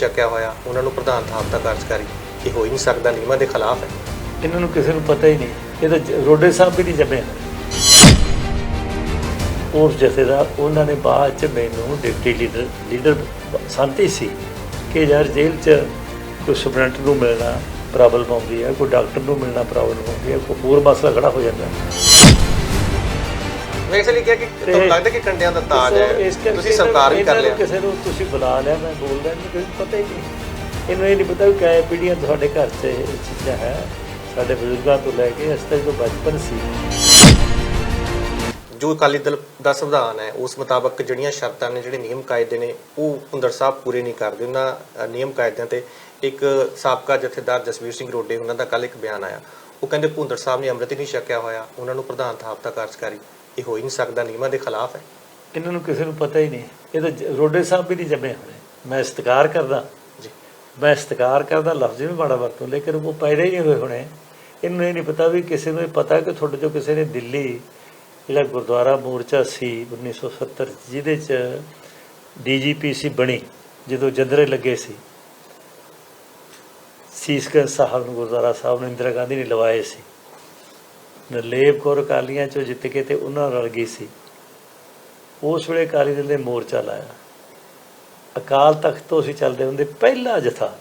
ਛਕਿਆ ਹੋਇਆ, ਉਹਨਾਂ ਨੂੰ ਪ੍ਰਧਾਨ ਥਾਪ ਦਾ ਕਾਰਜਕਾਰੀ ਇਹ ਹੋ ਹੀ ਨਹੀਂ ਸਕਦਾ, ਨਿਯਮਾਂ ਦੇ ਖਿਲਾਫ ਹੈ ਇਹਨਾਂ ਨੂੰ ਕਿਸੇ ਨੂੰ ਪਤਾ ਹੀ ਨਹੀਂ, ਇਹ ਤਾਂ ਜ- ਰੋਡੇ ਸਾਹਿਬ ਵੀ ਨਹੀਂ ਜੰਮੇ ਉਸ ਜਥੇਦਾਰ, ਉਹਨਾਂ ਨੇ ਬਾਅਦ ਚ ਮੈਨੂੰ ਡਿਪਟੀ ਲੀਡਰ ਲੀਡਰ ਸੰਤੀ ਸੀ, ਕਿ ਯਾਰ ਜੇਲ੍ਹ ਚ ਕੋਈ ਸੁਪਰਡੈਂਟ ਨੂੰ ਮਿਲਣਾ ਪ੍ਰੋਬਲਮ ਆਉਂਦੀ ਹੈ, ਕੋਈ ਡਾਕਟਰ ਨੂੰ ਮਿਲਣਾ ਪ੍ਰੋਬਲਮ ਆਉਂਦੀ ਹੈ, ਕੋਈ ਹੋਰ ਮਸਲਾ ਖੜਾ ਹੋ ਜਾਂਦਾ ਹੈ। ਮੈਂ ਇਸ ਲਈ ਕਿਹਾ ਕਿ ਤੁਹਾਨੂੰ ਲੱਗਦਾ ਕਿ ਕੰਡਿਆਂ ਦਾ ਤਾਜ ਹੈ? ਤੁਸੀਂ ਸਵੀਕਾਰ ਵੀ ਕਰ ਲਿਆ। ਕਿਸੇ ਨੂੰ ਤੁਸੀਂ ਬੁਲਾ ਲਿਆ ਮੈਂ ਬੋਲਦਾ ਨਹੀਂ ਕੋਈ ਪਤਾ ਹੀ ਨਹੀਂ। ਇਹਨੂੰ ਇਹ ਨਹੀਂ ਪਤਾ ਕਿ ਕਿਹ ਪੀੜ੍ਹੀਆਂ ਤੁਹਾਡੇ ਘਰ 'ਚ ਇਹ ਚੀਜ਼ਾਂ ਹੈ ਸਾਡੇ ਬਜ਼ੁਰਗਾਂ ਤੋਂ ਲੈ ਕੇ ਇਸ ਤੱਕ ਜੋ ਬਚਪਨ ਸੀ। ਜੋ ਅਕਾਲੀ ਦਲ ਦਾ ਸੰਵਿਧਾਨ ਹੈ ਉਸ ਮੁਤਾਬਕ ਜਿਹੜੀਆਂ ਸ਼ਰਤਾਂ ਨੇ ਜਿਹੜੇ ਨਿਯਮ ਕਾਇਦੇ ਨੇ ਉਹ ਹੁੰਦਰ ਸਾਹਿਬ ਪੂਰੇ ਨਹੀਂ ਕਰਦੇ। ਉਹਨਾਂ ਨਿਯਮ ਕਾਇਦਿਆਂ ਤੇ ਇੱਕ ਸਾਬਕਾ ਜਥੇਦਾਰ ਜਸਵੀਰ ਸਿੰਘ ਰੋਡੇ ਉਹਨਾਂ ਦਾ ਕੱਲ ਇੱਕ ਬਿਆਨ ਆਇਆ। ਉਹ ਕਹਿੰਦੇ ਭੁੰਦਰ ਸਾਹਿਬ ਨੇ ਅੰਮ੍ਰਿਤ ਨਹੀਂ ਛਕਿਆ ਹੋਇਆ। ਉਹਨਾਂ ਨੂੰ ਪ੍ਰਧਾਨ ਥਾਪ ਦਾ ਕਾਰਜਕਾਰੀ। ਇਹ ਹੋ ਹੀ ਨਹੀਂ ਸਕਦਾ ਨਿਯਮਾਂ ਦੇ ਖਿਲਾਫ ਹੈ। ਇਹਨਾਂ ਨੂੰ ਕਿਸੇ ਨੂੰ ਪਤਾ ਹੀ ਨਹੀਂ। ਇਹ ਤਾਂ ਜ- ਰੋਡੇ ਸਾਹਿਬ ਵੀ ਨਹੀਂ ਜੰਮੇ ਹੋਣੇ ਮੈਂ ਇਸਤਕਾਰ ਕਰਦਾ। ਜੀ। ਮੈਂ ਇਸਤਕਾਰ ਕਰਦਾ ਲਫ਼ਜ਼ ਵੀ ਮਾੜਾ ਵਰਤੋਂ ਲੇਕਿਨ ਉਹ ਪੈਦਾ ਹੀ ਨਹੀਂ ਹੋਏ ਹੋਣੇ। ਇਹਨੂੰ ਇਹ ਨਹੀਂ ਪਤਾ ਵੀ ਕਿਸੇ ਨੂੰ ਇਹ ਪਤਾ ਕਿ ਤੁਹਾਡੇ ਜੋ ਕਿਸੇ ਨੇ ਦਿੱਲੀ ਜਿਹੜਾ ਗੁਰਦੁਆਰਾ ਮੋਰਚਾ ਸੀ 1970 ਜਿਹਦੇ ਚ ਡੀਜੀਪੀਸੀ ਬਣੀ ਜਦੋਂ ਜੰਦਰੇ ਲੱਗੇ ਸੀ। ਸੀਸਗੰਜ ਸਾਹਿਬ ਨੂੰ ਗੁਰਦੁਆਰਾ ਸਾਹਿਬ ਨੂੰ ਇੰਦਰਾ ਗਾਂਧੀ ਨੇ ਲਵਾਏ ਸੀ। ਨਰਲੇਬ ਕੌਰ ਅਕਾਲੀਆਂ ਚੋਂ ਜਿੱਤ ਕੇ ਤੇ ਉਹਨਾਂ ਨਾਲ ਰਲ ਗਈ ਸੀ। ਉਸ ਵੇਲੇ ਅਕਾਲੀ ਦਲ ਨੇ ਮੋਰਚਾ ਲਾਇਆ। ਅਕਾਲ ਤਖਤ ਤੋਂ ਅਸੀਂ ਚੱਲਦੇ ਹੁੰਦੇ ਪਹਿਲਾ ਜਥਾ।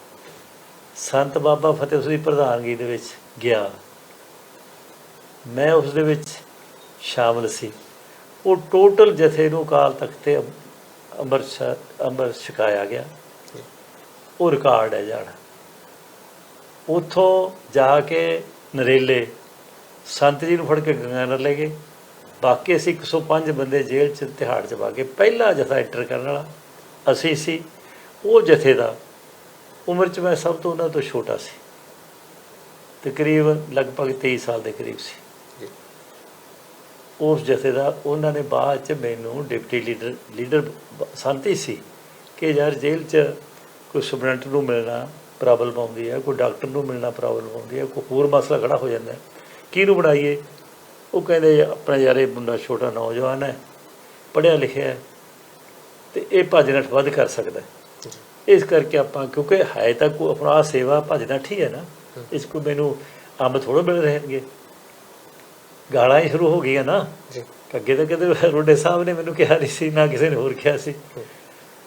ਸੰਤ ਬਾਬਾ ਫਤਿਹ ਸਿੰਘ ਦੀ ਪ੍ਰਧਾਨਗੀ ਦੇ ਵਿੱਚ ਗਿਆ। ਮੈਂ ਉਸ ਦੇ ਵਿੱਚ ਸ਼ਾਮਲ ਸੀ। ਉਹ ਟੋਟਲ ਜਥੇ ਨੂੰ ਅਕਾਲ ਤਖਤ ਤੇ ਅੰਮ੍ਰਿਤ ਅੰਮ੍ਰਿਤ ਛਕਾਇਆ ਗਿਆ। ਉਹ ਰਿਕਾਰਡ ਹੈ ਜਾਣਾ। ਉਥੋਂ ਜਾ ਕੇ ਨਰੇਲੇ ਸੰਤ ਜੀ ਨੂੰ ਫੜ ਕੇ ਗੰਗਾ ਨਗਰ ਲੈ ਗਏ। ਬਾਕੀ ਅਸੀਂ 105 ਬੰਦੇ ਜੇਲ੍ਹ ਚ ਤਿਹਾੜ ਚ ਪਾ ਕੇ ਪਹਿਲਾ ਜਥਾ ਐਂਟਰ ਕਰਨ ਵਾਲਾ ਅਸੀਂ ਸੀ। ਉਹ ਜਥੇ ਦਾ ਉਮਰ ਚ ਮੈਂ ਸਭ ਤੋਂ ਉਹਨਾਂ ਤੋਂ ਛੋਟਾ ਸੀ। ਤਕਰੀਬਨ ਲਗਭਗ 23 ਸਾਲ ਦੇ ਕਰੀਬ ਸੀ। ਉਸ ਜਥੇ ਦਾ ਉਹਨਾਂ ਨੇ ਬਾਅਦ ਚ ਮੈਨੂੰ ਡਿਪਟੀ ਲੀਡਰ ਲੀਡਰ ਸੰਤੀ ਸੀ ਕਿ ਯਾਰ ਜੇਲ੍ਹ ਚ ਕੋਈ ਸੁਪਰਡੈਂਟ ਨੂੰ ਮਿਲਣਾ ਪ੍ਰੋਬਲਮ ਆਉਂਦੀ ਹੈ ਕੋਈ ਡਾਕਟਰ ਨੂੰ ਮਿਲਣਾ ਪ੍ਰੋਬਲਮ ਆਉਂਦੀ ਹੈ ਕੋਈ ਹੋਰ ਮਸਲਾ ਖੜਾ ਹੋ ਜਾਂਦਾ ਹੈ। ਕਿਹਨੂੰ ਬਣਾਈਏ? ਉਹ ਕਹਿੰਦੇ ਆਪਣਾ ਯਾਰ ਇਹ ਮੁੰਡਾ ਛੋਟਾ ਨੌਜਵਾਨ ਹੈ ਪੜ੍ਹਿਆ ਲਿਖਿਆ ਹੈ ਤੇ ਇਹ ਭੱਜ ਨੱਠ ਵੱਧ ਕਰ ਸਕਦਾ ਇਸ ਕਰਕੇ ਆਪਾਂ ਕਿਉਂਕਿ ਹੈ ਤਾਂ ਕੋਈ ਆਪਣਾ ਸੇਵਾ ਭੱਜ ਨੱਠ ਹੀ ਹੈ ਨਾ ਇਸ ਕੋ ਮੈਨੂੰ ਅੰਬ ਥੋੜਾ ਮਿਲ ਰਹਿਣਗੇ। ਗਾਲਾਂ ਹੀ ਸ਼ੁਰੂ ਹੋ ਗਈਆਂ ਨਾ। ਜੀ। ਅੱਗੇ ਤਾਂ ਕਦੇ ਰੋਡੇ ਸਾਹਿਬ ਨੇ ਮੈਨੂੰ ਕਿਹਾ ਨਹੀਂ ਸੀ ਨਾ ਕਿਸੇ ਨੇ ਹੋਰ ਕਿਹਾ ਸੀ।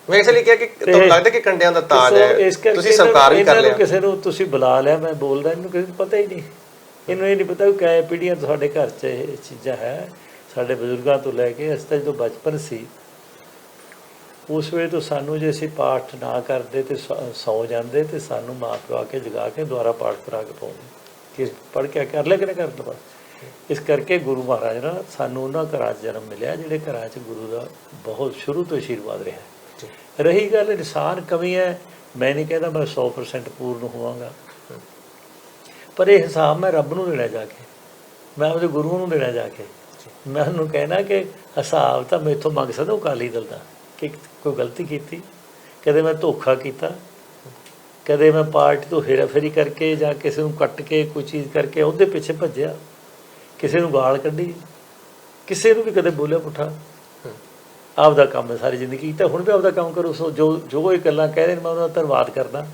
ਮੈਂ ਇਸ ਲਈ ਕਿਹਾ ਕਿ ਤੁਹਾਨੂੰ ਲੱਗਦਾ ਕਿ ਕੰਡਿਆਂ ਦਾ ਤਾਜ ਹੈ? ਤੁਸੀਂ ਸਵੀਕਾਰ ਵੀ ਕਰ ਨੂੰ ਲਿਆ। ਕਿਸੇ ਨੂੰ ਤੁਸੀਂ ਬੁਲਾ ਲਿਆ ਮੈਂ ਬੋਲਦਾ ਇਹਨੂੰ ਕਿਸੇ ਨੂੰ ਪਤਾ ਹੀ ਨਹੀਂ। ਇਹਨੂੰ ਇਹ ਨਹੀਂ ਪਤਾ ਕਿ ਕਿਹ ਪੀੜ੍ਹੀਆਂ ਤੁਹਾਡੇ ਘਰ 'ਚ ਇਹ ਚੀਜ਼ਾਂ ਹੈ ਸਾਡੇ ਬਜ਼ੁਰਗਾਂ ਤੋਂ ਲੈ ਕੇ ਇਸ ਤੱਕ ਜੋ ਬਚਪਨ ਸੀ ਉਸ ਵੇਲੇ ਤੋਂ ਸਾਨੂੰ ਜੇ ਅਸੀਂ ਪਾਠ ਨਾ ਕਰਦੇ ਤੇ ਸ- ਜਾਂਦੇ ਤੇ ਸਾਨੂੰ ਮਾਂ ਪਿਓ ਆ ਕੇ ਜਗਾ ਕੇ ਦੁਆਰਾ ਪਾਠ ਕਰਾ ਕੇ ਪਾਉਂਦੇ। ਕਿ ਪੜ੍ਹ ਕੇ ਕਰ ਲੈ ਕਿ ਨਾ ਕਰ ਲਵਾ ਇਸ ਕਰਕੇ ਗੁਰੂ ਮਹਾਰਾਜ ਨਾਲ ਸਾਨੂੰ ਉਹਨਾਂ ਘਰਾਂ 'ਚ ਜਨਮ ਮਿਲਿਆ ਜਿਹੜੇ ਘਰਾਂ 'ਚ ਗੁਰੂ ਦਾ ਬਹੁਤ ਸ਼ੁਰੂ ਤੋਂ ਆਸ਼ੀਰਵਾਦ ਰਿਹਾ ਰਹੀ ਗੱਲ ਇਨਸਾਨ ਕਮੀ ਹੈ ਮੈਂ ਨਹੀਂ ਕਹਿੰਦਾ ਮੈਂ 100% ਪੂਰਨ ਹੋਵਾਂਗਾ। ਪਰ ਇਹ ਹਿਸਾਬ ਮੈਂ ਰੱਬ ਨੂੰ ਦੇਣਾ ਜਾ ਕੇ। ਮੈਂ ਆਪਣੇ ਗੁਰੂ ਨੂੰ ਦੇਣਾ ਜਾ ਕੇ। ਮੈਂ ਉਹਨੂੰ ਕਹਿਣਾ ਕਿ ਹਿਸਾਬ ਤਾਂ ਮੈਥੋਂ ਮੰਗ ਸਕਦਾ, ਉਹ ਅਕਾਲੀ ਦਲ ਦਾ। ਕਿ ਕੋਈ ਗਲਤੀ ਕੀਤੀ। ਕਦੇ ਮੈਂ ਧੋਖਾ ਕੀਤਾ। ਕਦੇ ਮੈਂ ਪਾਰਟੀ ਤੋਂ ਹੇਰਾਫੇਰੀ ਕਰਕੇ ਜਾਂ ਕਿਸੇ ਨੂੰ ਕੱਟ ਕੇ ਕੋਈ ਚੀਜ਼ ਕਰਕੇ ਉਹਦੇ ਪਿੱਛੇ ਭੱਜਿਆ। ਕਿਸੇ ਨੂੰ ਗਾਲ ਕੱਢੀ। ਕਿਸੇ ਨੂੰ ਵੀ ਕਦੇ ਬੋਲਿਆ ਪੁੱਠਾ। ਆਪਦਾ ਕੰਮ ਹੈ ਸਾਰੀ ਜ਼ਿੰਦਗੀ। ਕੀਤਾ ਹੁਣ ਵੀ ਆਪਦਾ ਕੰਮ ਕਰੋ। ਸੋ ਜੋ ਜੋ ਇਹ ਗੱਲਾਂ ਕਹਿ ਰਹੇ ਨੇ, ਮੈਂ ਉਹਨਾਂ ਦਾ ਧੰਨਵਾਦ ਕਰਦਾ।